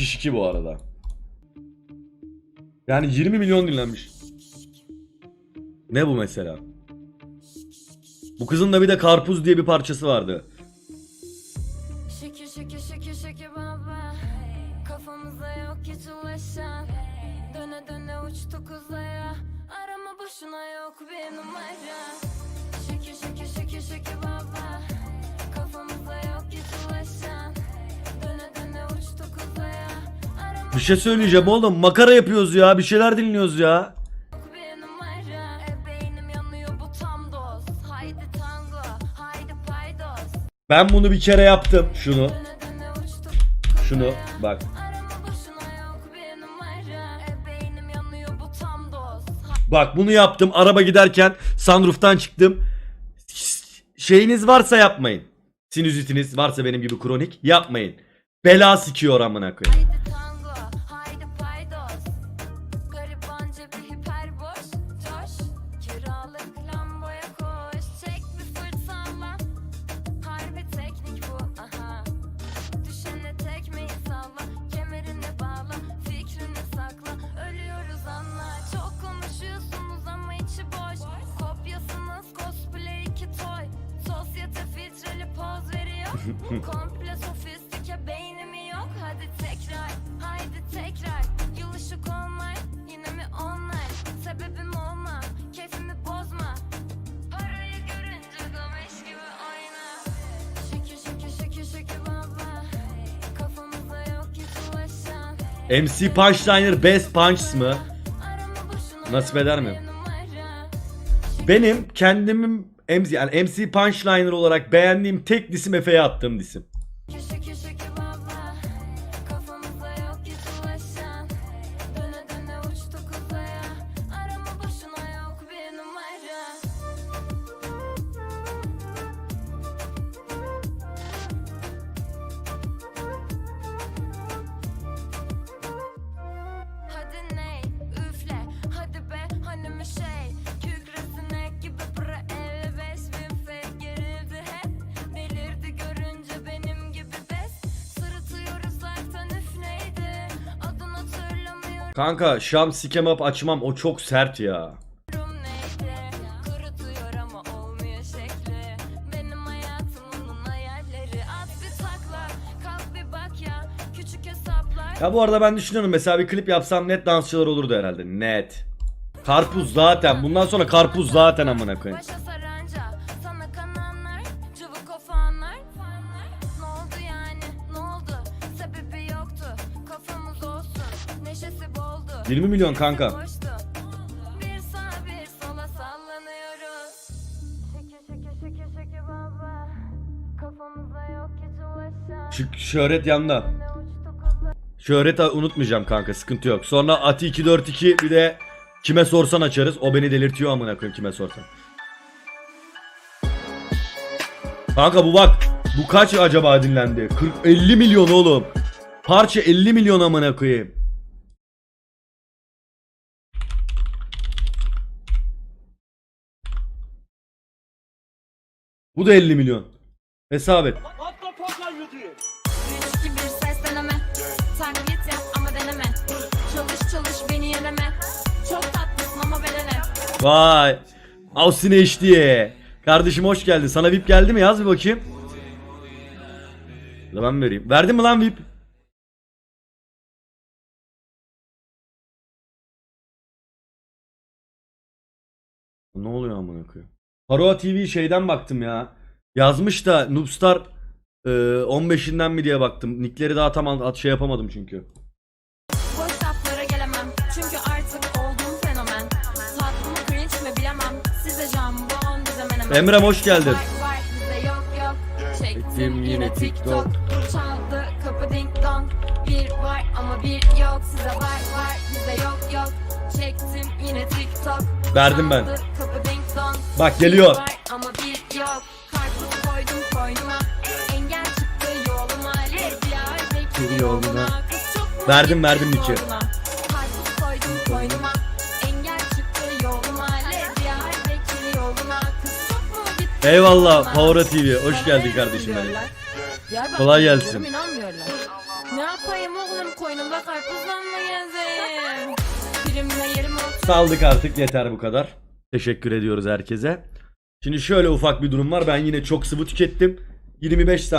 2 bu arada. Yani 20 milyon dinlenmiş. Ne bu mesela? Bu kızın da bir de Karpuz diye bir parçası vardı. Şekil şekil şekil şekil baba Kafamıza yok hiç ulaşan Döne döne uçtuk uzaya Bir şey söyleyeceğim oğlum. Makara yapıyoruz ya. Bir şeyler dinliyoruz ya. yok bir numara E beynim yanıyor bu tam doz Haydi tango haydi paydos Ben bunu bir kere yaptım. Şunu. Döne döne uçtuk Şunu. Bak. Arama boşuna yok bir numara E beynim yanıyor bu tam doz Bak bunu yaptım. Araba giderken sunroof'tan çıktım. Şeyiniz varsa yapmayın. Sinüzitiniz varsa benim gibi kronik yapmayın. Bela sikiyor amına koyayım. Haydi Komple sofistike beynimi yok. Hadi tekrar haydi tekrar. Yıl ışık online yine mi online? Sebebim olma keyfimi bozma. Parayı görünce domeş gibi oyna. Şekil şekil şekil şekil baba Kafamıza yok hiç ulaşan. MC Punchliner Best Punch mı? Nasip eder mi? Benim kendimin MC, yani MC Punchliner olarak beğendiğim tek disim Efe'ye attığım disim. Kanka şam sikem up açmam o çok sert ya. Ya bu arada ben düşünüyorum mesela bir klip yapsam net dansçılar olurdu herhalde. Net. Karpuz zaten. Bundan sonra karpuz zaten amına koyayım. 20 milyon kanka. Şu şöhret yanında. Şöhret unutmayacağım kanka sıkıntı yok. Sonra Ati 242 bir de kime sorsan açarız. O beni delirtiyor amına koyayım kime sorsan. Kanka bu bak bu kaç acaba dinlendi? 40 50 milyon oğlum. Parça 50 milyon amına koyayım. Bu da 50 milyon. Hesap et. Vay. Austin HD. Kardeşim hoş geldin. Sana VIP geldi mi? Yaz bir bakayım. Da ben vereyim. Verdin mi lan VIP? Ne oluyor amına koyayım? Paroa TV şeyden baktım ya. Yazmış da Noobstar e, 15'inden mi diye baktım. Nickleri daha tam at şey yapamadım çünkü. Boş laflara gelemem Çünkü artık oldum fenomen Tatlımı cringe mi bilemem Size jambon bize menemen Emrem hoş geldin. Var var bize yok yok Çektim yine TikTok. Çaldı kapı ding dong Bir var ama bir yok Size var var bize yok yok Çektim yine TikTok Verdim ben. Çaldı Bak geliyor. Bir var ama bir yok Karpuz koydum koynuma Engel çıktı yoluma Lezya zeki Yoluna. yoluna Kız çok mu Verdim, verdim gitti Eyvallah? Power TV. Hoş geldin kardeşim benim. Kolay gelsin. inanmıyorlar. Ne yapayım oğlum Boynumda karpuzla mı gezeyim? Saldık artık yeter bu kadar. Teşekkür ediyoruz herkese. Şimdi şöyle ufak bir durum var. Ben yine çok sıvı tükettim. 25 saniye